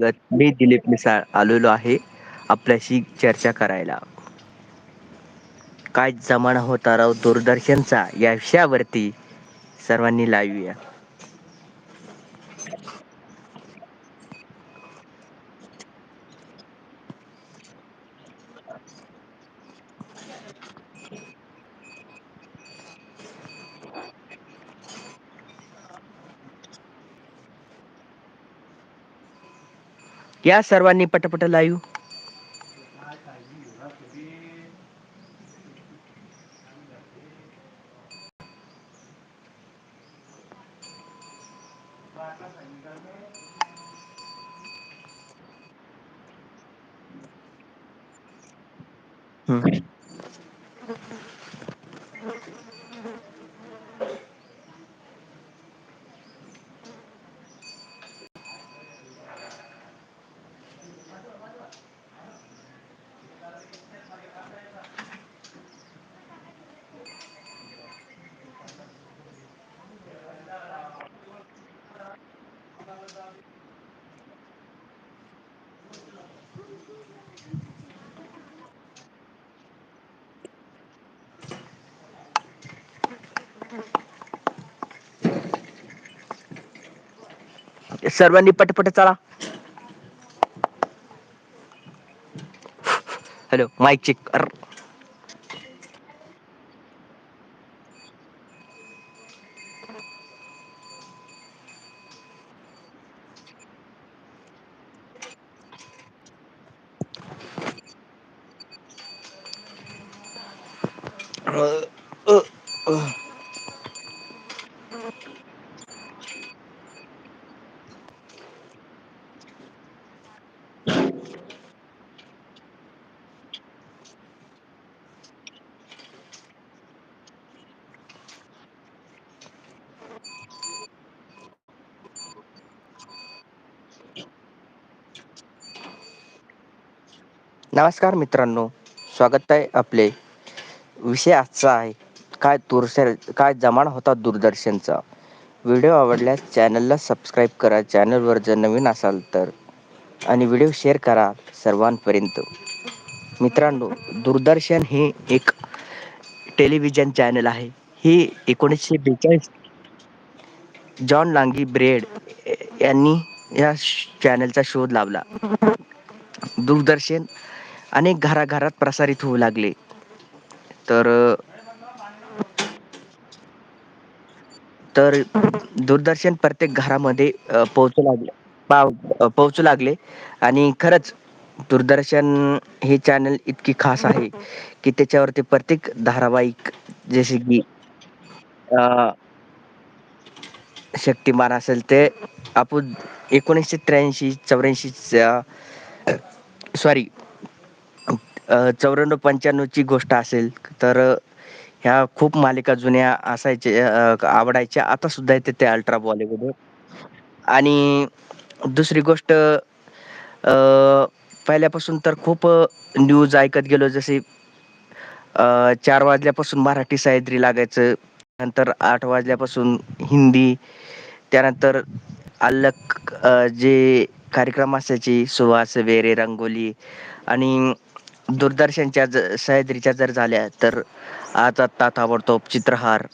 स्वागत मी दिलीप मिसाळ आलेलो आहे आपल्याशी चर्चा करायला. काय जमाना होता राव दूरदर्शनचा या विषयावरती सर्वांनी लाईव्ह या सर्वांनी पटपट लाईव्ह हम्म. सर्वांनी पटपट चला. हॅलो माईक चेक कर. नमस्कार मित्रांनो स्वागत आहे आपले. विषय आजचा आहे काय दूरश काय जमाना होता दूरदर्शनचा? व्हिडिओ आवडल्यास चॅनलला सबस्क्राईब करा चॅनलवर जर नवीन असाल तर. आणि व्हिडिओ शेअर करा सर्वांपर्यंत. मित्रांनो दूरदर्शन हे एक टेलिव्हिजन चॅनल आहे. ही एकोणीसशे बेचाळीस जॉन लांगी ब्रेड यांनी या चॅनलचा शोध लावला. दूरदर्शन अनेक घराघरात प्रसारित होऊ लागले. तर तर दूरदर्शन प्रत्येक घरामध्ये पोहोचू लागले. पाव पोहोचू लागले. आणि खरंच दूरदर्शन हे चॅनल इतकी खास आहे की त्याच्यावरती प्रत्येक धारावाहिक जसे की शक्तिमान असेल ते आपण एकोणीसशे त्र्याऐंशी चौऱ्याऐंशी सॉरी चौऱ्याण्णव पंच्याण्णवची गोष्ट असेल तर ह्या खूप मालिका जुन्या असायच्या आवडायच्या. आता सुद्धा येते ते अल्ट्रा बॉलिवूड आणि दुसरी गोष्ट पहिल्यापासून तर खूप न्यूज ऐकत गेलो. जसे चार वाजल्यापासून मराठी सायद्री लागायचं नंतर आठ वाजल्यापासून हिंदी त्यानंतर अलग जे कार्यक्रम असायचे सुहास वेरे रंगोली आणि दूरदर्शनच्या सह्याद्रीच्या जर झाल्या तर आज आत्ता ताबडतोब चित्रहार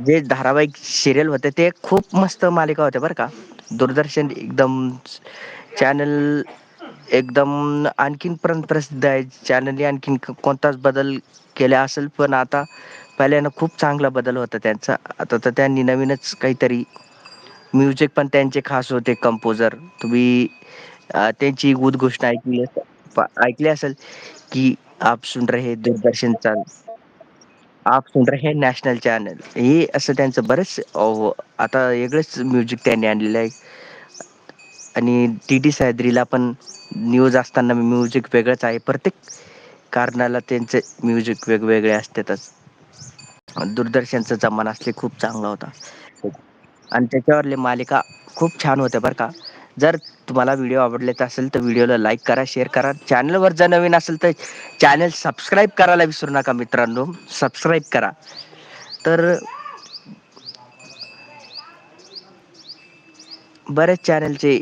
जे धारावाहिक सिरियल होते ते खूप मस्त मालिका होत्या बरं का. दूरदर्शन एकदम चॅनल एकदम आणखीन पर्यंत प्रसिद्ध आहे. चॅनलने आणखीन कोणताच बदल केला असेल पण आता पहिल्यानं खूप चांगला बदल होता त्यांचा. आता तर त्यांनी नवीनच काहीतरी म्युझिक पण त्यांचे खास होते कंपोजर तुम्ही त्यांची उद्घोषणा ऐकली ऐकले असेल की आप सुन रहे दूरदर्शन चॅनल. आप सुन रहे नॅशनल चॅनल. हे असं त्यांचं बरंच हो, आता वेगळंच म्युझिक त्यांनी आणलेलं आहे. आणि टी टी सह्याद्रीला पण न्यूज असताना म्युझिक वेगळंच आहे. प्रत्येक कारणाला त्यांचे म्युझिक वेगवेगळे असतातच. दूरदर्शनचा जमाना असले खूप चांगला होता. आणि त्याच्यावरले मालिका खूप छान होत्या बरं का. जर तुम्हाला व्हिडिओ आवडलेत असेल तर व्हिडिओला लाईक करा शेअर करा. चॅनलवर जर नवीन असेल तर चॅनल सबस्क्राईब करायला विसरू नका मित्रांनो. सबस्क्राईब करा. तर बरेच चॅनलचे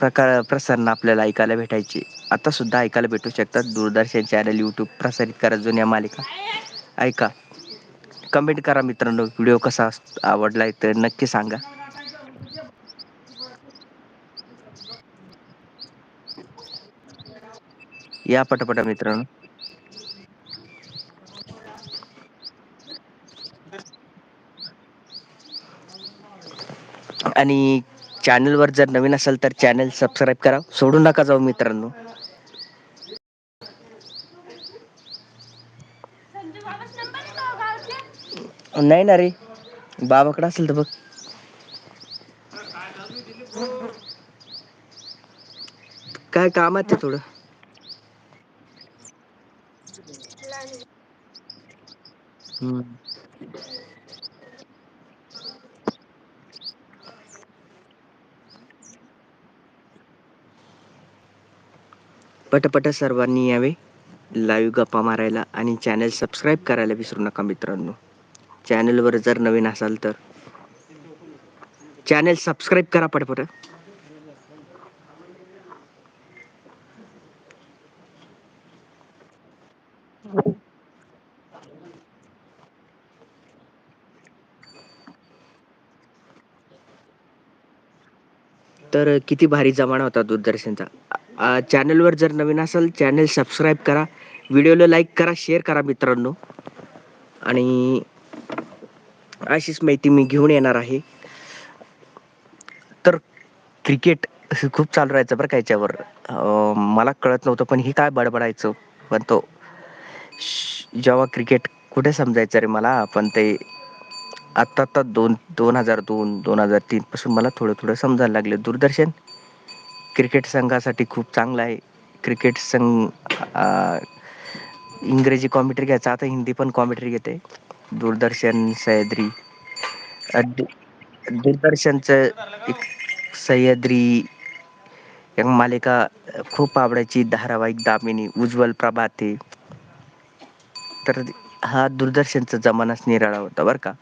प्रकार प्रसारण आपल्याला ऐकायला भेटायचे. आता सुद्धा ऐकायला भेटू शकतात. दूरदर्शन चॅनल युट्यूब प्रसारित करा जुन्या मालिका ऐका. कमेंट करा मित्रांनो व्हिडिओ कसा आवडलाय तर नक्की सांगा. या पटापटा मित्रांनो. आणि चॅनलवर जर नवीन असेल तर चॅनल सबस्क्राईब करा. सोडू नका जाऊ मित्रांनो. नाही ना रे. बाबाकडे असेल तर बघ. काय कामात आहे थोडं? हम्म. पटपट सर्वांनी यावे. लाईव्ह गप्पा मारायला आणि चॅनल सबस्क्राईब करायला विसरू नका मित्रांनो. चॅनलवर जर नवीन असाल तर. चॅनल सबस्क्राईब करा पटपट. तर किती भारी जमाना होता दूरदर्शनचा. चॅनलवर जर नवीन असाल चॅनल सबस्क्राईब करा. व्हिडिओला लाईक करा शेअर करा मित्रांनो. आणि अशीच माहिती मी घेऊन येणार आहे. तर क्रिकेट खूप चालू राहायचं बरं का याच्यावर. मला कळत नव्हतं पण ही काय बडबडायचं पण तो श- जेव्हा क्रिकेट कुठे समजायचं रे मला पण ते आत्ता आत्ता दोन दोन हजार दोन दोन हजार तीनपासून मला थोडं थोडं समजायला लागले. दूरदर्शन क्रिकेट संघासाठी खूप चांगलं आहे. क्रिकेट संघ इंग्रजी कॉमेंट्री घ्यायचा. आता हिंदी पण कॉमेंट्री घेते. दूरदर्शन सह्याद्री. दूरदर्शनचं एक सह्याद्री एक मालिका खूप आवडायची. धारावाहिक दामिनी उज्ज्वल प्रभाते. तर हा दूरदर्शनचा जमानाच निराळा होता बरं का.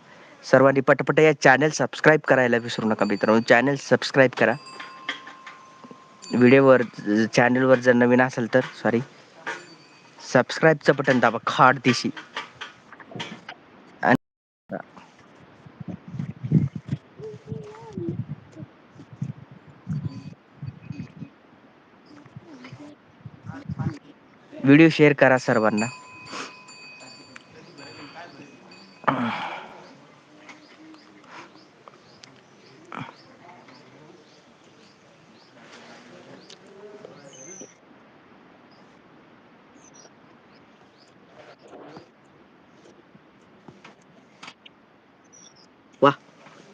सर्वांनी पटपट या चॅनल सबस्क्राईब करायला विसरू नका मित्रांनो. चॅनल सबस्क्राईब करा. व्हिडिओवर चॅनलवर जर नवीन असेल तर सॉरी सबस्क्राईबचं बटन दाबा खाट दिशी. आणि व्हिडिओ शेअर करा सर्वांना.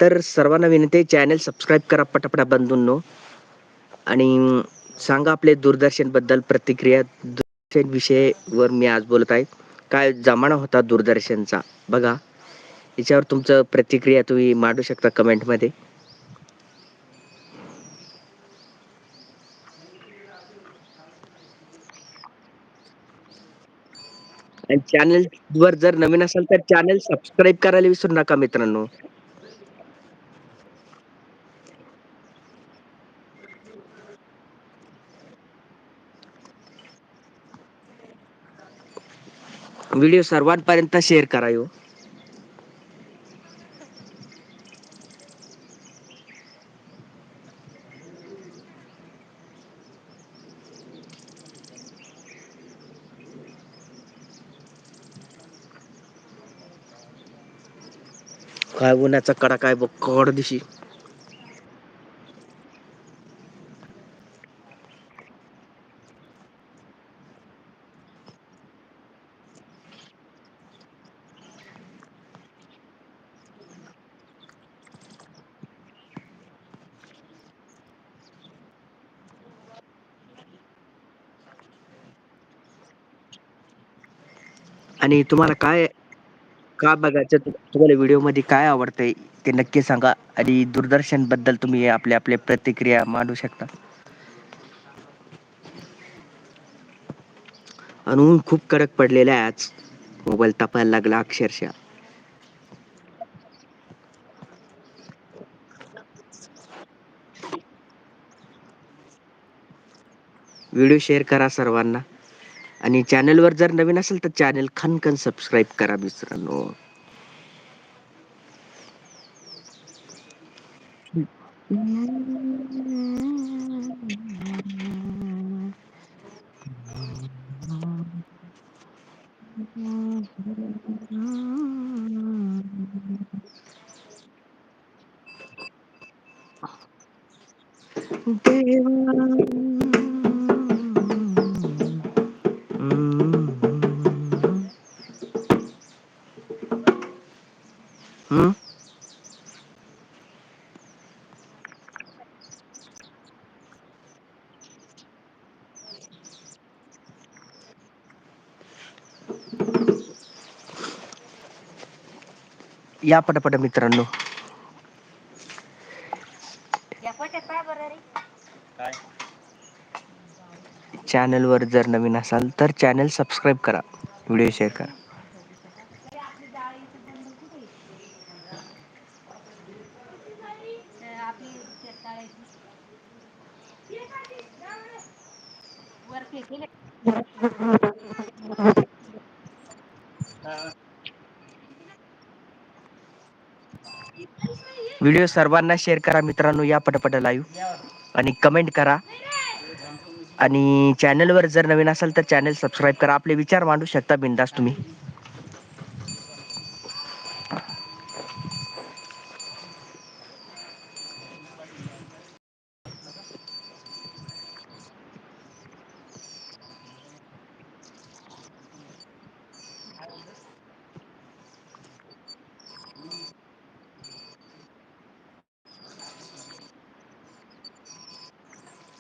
तर सर्वांना विनंती आहे चॅनल सबस्क्राईब करा पटापटा बंधूंनो. आणि सांगा आपले दूरदर्शनबद्दल प्रतिक्रिया. दूरदर्शन विषयावर मी आज बोलत आहे. काय जमाना होता दूरदर्शनचा? बघा. याच्यावर तुमचं प्रतिक्रिया तुम्ही मांडू शकता कमेंटमध्ये. आणि चॅनल वर जर नवीन असाल तर चॅनल सबस्क्राईब करायला विसरू नका मित्रांनो. व्हिडिओ सर्वांपर्यंत शेअर करा यो. काय उन्हाचा कडा काय बघ कड दिशी. आणि तुम्हाला काय का बघायचं? तु- तुम्हाला व्हिडिओमध्ये काय आवडतंय ते नक्की सांगा आणि दूरदर्शनबद्दल तुम्ही आपले आपले प्रतिक्रिया मांडू शकता. आणि ऊन खूप कडक पडलेला आहे आज. मोबाईल तापायला लागला अक्षरशः. व्हिडिओ शेअर करा सर्वांना. आणि चॅनलवर जर नवीन असेल तर चॅनल खनखन सबस्क्राईब करा मित्रांनो. हम्म. या पटापट मित्रांनो. चॅनल वर जर नवीन असाल तर चॅनल सबस्क्राईब करा. व्हिडिओ शेअर करा. व्हिडिओ सर्वांना शेअर करा मित्रांनो या पटपट लाईव्ह आणि कमेंट करा. आणि चॅनलवर जर नवीन असाल तर चॅनल सबस्क्राईब करा. आपले विचार मांडू शकता बिंदास तुम्ही.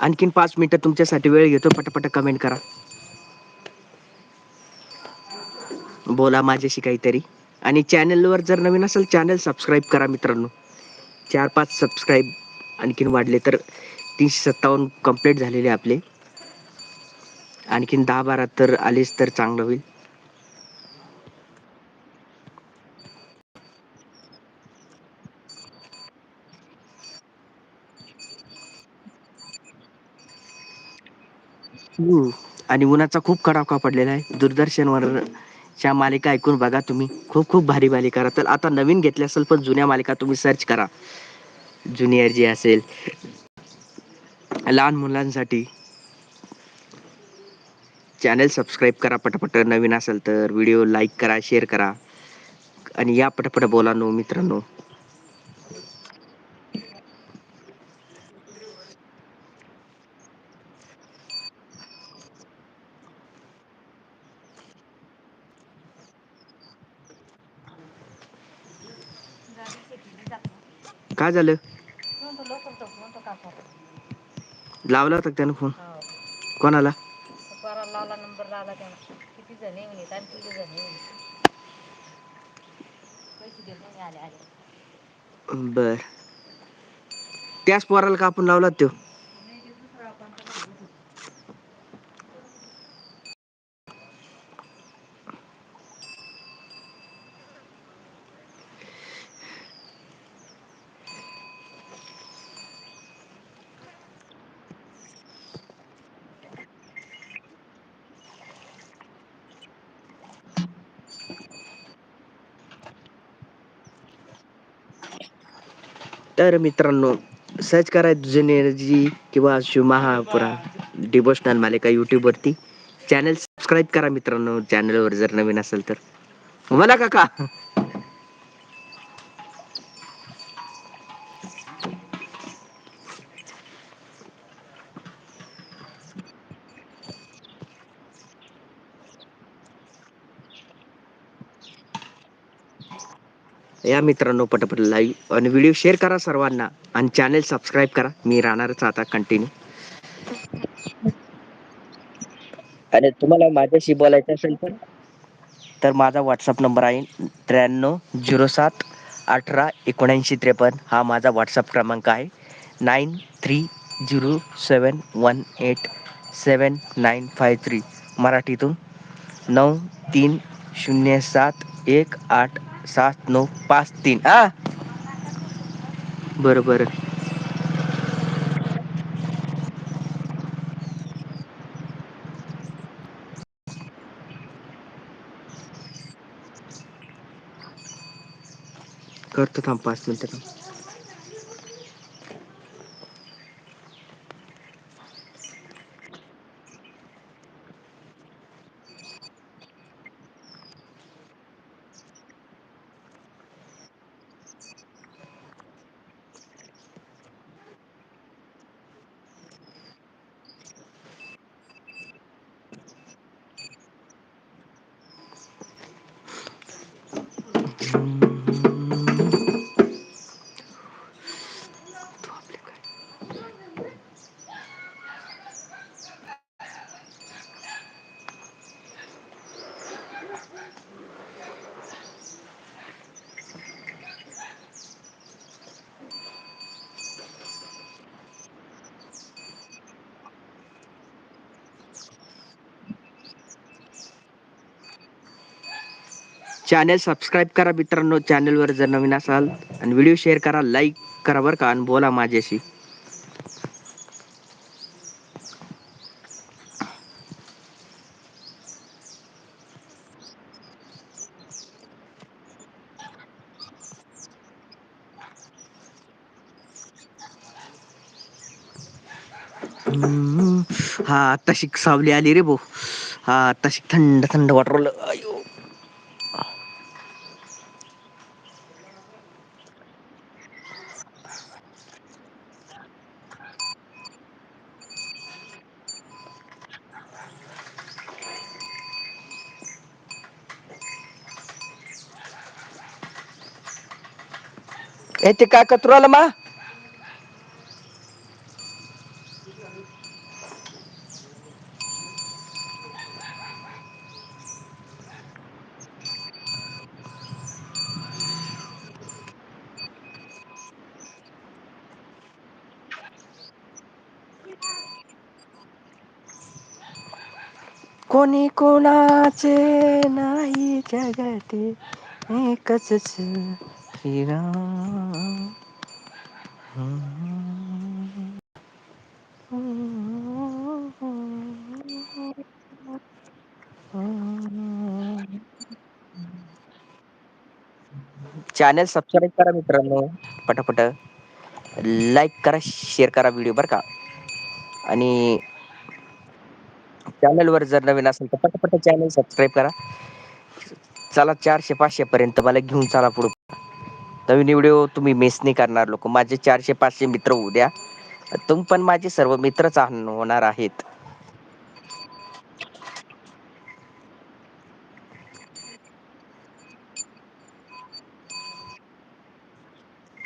आणखीन पाच मिनिटं तुमच्यासाठी वेळ घेतो. पटापट कमेंट करा. बोला माझ्याशी काहीतरी. आणि चॅनलवर जर नवीन असेल चॅनल सबस्क्राईब करा मित्रांनो. चार पाच सबस्क्राईब आणखीन वाढले तर तीनशे सत्तावन्न कंप्लीट झालेले आपले. आणखीन दहा बारा तर आलेच तर चांगलं होईल. हम्म. आणि उन्हाचा खूप कडाका पडलेला आहे. दूरदर्शनवर च्या मालिका ऐकून बघा तुम्ही. खूप खूप भारी मालिका तर आता नवीन घेतल्या असेल पण जुन्या मालिका तुम्ही सर्च करा. ज्युनियर जी असेल. लहान मुलांसाठी चॅनल सबस्क्राईब करा पटापट. नवीन असेल तर व्हिडिओ लाईक करा शेअर करा. आणि या पटापट बोला नो मित्रांनो. काय झालं? लावला होता त्यानं फोन? कोणाला? बर. त्याच पोराला का आपण लावला तो? तर मित्रांनो सर्च करा जुनियरजी किंवा शिव महापुरा डिवोशनल मालिका यूट्यूबवरती चॅनल सबस्क्राईब करा मित्रांनो चॅनलवर जर नवीन असेल तर. मला काका! या मित्रांनो पटापट लाईव्ह आणि व्हिडिओ शेअर करा सर्वांना आणि चॅनल सबस्क्राईब करा. मी राहणारच आता कंटिन्यू आणि तुम्हाला माझ्याशी बोलायचं असेल तर? तर माझा व्हॉट्सअप नंबर आहे त्र्याण्णव झिरो सात अठरा एकोणऐंशी त्रेपन्न. हा माझा व्हॉट्सअप क्रमांक आहे. Nine three zero seven one eight seven nine five three. मराठीतून नऊ तीन शून्य सात एक आठ सात नऊ पाच तीन. हा बरं बरं. करतो थांब पाच मिनटं थांब. चॅनेल सबस्क्राईब करा मित्रांनो. चॅनेलवर जर नवीन असाल आणि व्हिडिओ शेअर करा लाईक करा बरं का आणि बोला माझ्याशी. हा तशी सावली आली रे भाऊ. हा तशी थंड थंड वाटू हे ते काय कचरू आलं मा? कोणी कोणाचे नाही जगते एकच श्रीराम चॅनल सबस्क्राईब करा मित्रांनो पटापट. लाईक करा शेअर करा व्हिडिओ बर का. आणि चॅनलवर जर नवीन असेल तर पटापट चॅनल सबस्क्राईब करा. चला चारशे पाचशे पर्यंत मला घेऊन चला पुढे. नवीन व्हिडिओ तुम्ही मिस नाही करणार लोक. माझे चारशे पाचशे मित्र उद्या तुम्ही तुम पण माझे सर्व मित्रच होणार आहेत.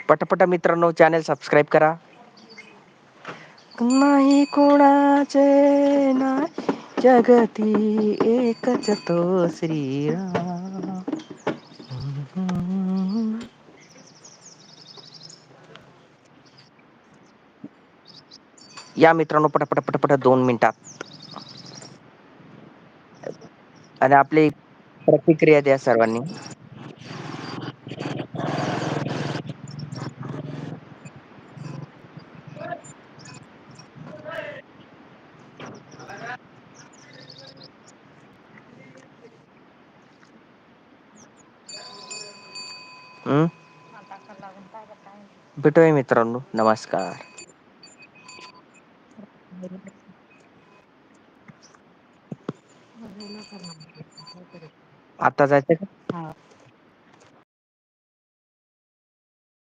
पटापटा मित्रांनो चॅनल सबस्क्राईब करा. नाही कोणाचे नाही जगती एकच तो श्रीराम. या मित्रांनो पटापट पटापट दोन मिनिटात. आणि आपली प्रतिक्रिया द्या सर्वांनी. हम्म? भेटूया मित्रांनो. नमस्कार. आता जायचं का